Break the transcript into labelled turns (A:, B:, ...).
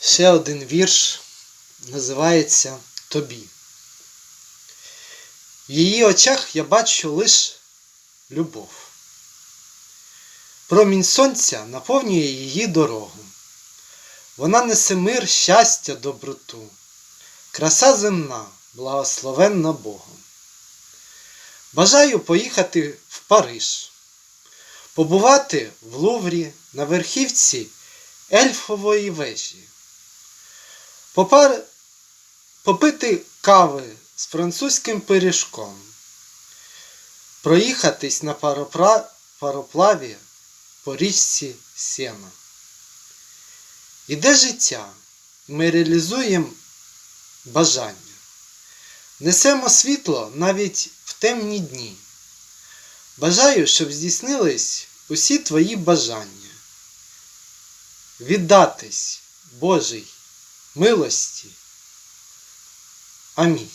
A: Ще один вірш називається Тобі. В її очах я бачу лиш любов. Промінь сонця наповнює її дорогу. Вона несе мир, щастя, доброту. Краса земна, благословенна Богом. Бажаю поїхати в Париж, побувати в Луврі на верхівці ельфової вежі, попар... попити кави з французьким пиріжком, проїхатись на паропра... пароплаві по річці Сена. Іде життя, ми реалізуємо бажання. Несемо світло навіть в темні дні. Бажаю, щоб здійснились усі твої бажання. Віддатись Божій милості. Амінь.